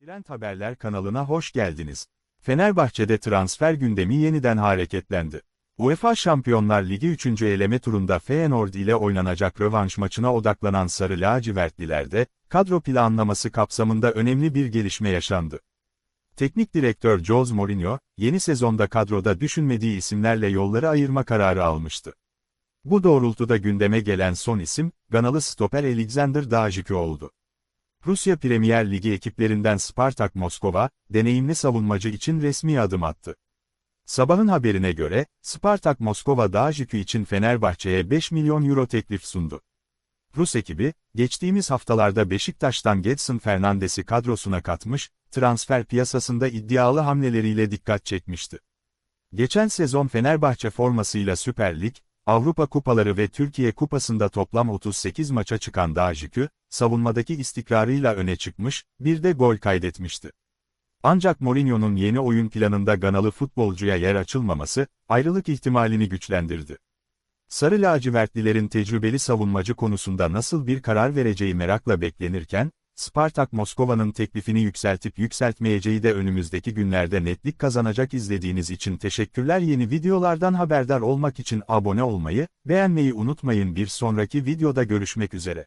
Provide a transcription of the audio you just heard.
Trend Haberler kanalına hoş geldiniz. Fenerbahçe'de transfer gündemi yeniden hareketlendi. UEFA Şampiyonlar Ligi 3. eleme turunda Feyenoord ile oynanacak rövanş maçına odaklanan Sarı Lacivertlilerde, kadro planlaması kapsamında önemli bir gelişme yaşandı. Teknik direktör Jose Mourinho, yeni sezonda kadroda düşünmediği isimlerle yolları ayırma kararı almıştı. Bu doğrultuda gündeme gelen son isim, Ganalı stoper Alexander Dajikü oldu. Rusya Premier Ligi ekiplerinden Spartak Moskova, deneyimli savunmacı için resmi adım attı. Sabahın haberine göre, Spartak Moskova Dajikü için Fenerbahçe'ye 5 milyon euro teklif sundu. Rus ekibi, geçtiğimiz haftalarda Beşiktaş'tan Gedson Fernandes'i kadrosuna katmış, transfer piyasasında iddialı hamleleriyle dikkat çekmişti. Geçen sezon Fenerbahçe formasıyla Süper Lig, Avrupa Kupaları ve Türkiye Kupası'nda toplam 38 maça çıkan Dajikü, savunmadaki istikrarıyla öne çıkmış, bir de gol kaydetmişti. Ancak Mourinho'nun yeni oyun planında Ganalı futbolcuya yer açılmaması, ayrılık ihtimalini güçlendirdi. Sarı lacivertlilerin tecrübeli savunmacı konusunda nasıl bir karar vereceği merakla beklenirken, Spartak Moskova'nın teklifini yükseltip yükseltmeyeceği de önümüzdeki günlerde netlik kazanacak izlediğiniz için teşekkürler yeni videolardan haberdar olmak için abone olmayı, beğenmeyi unutmayın bir sonraki videoda görüşmek üzere.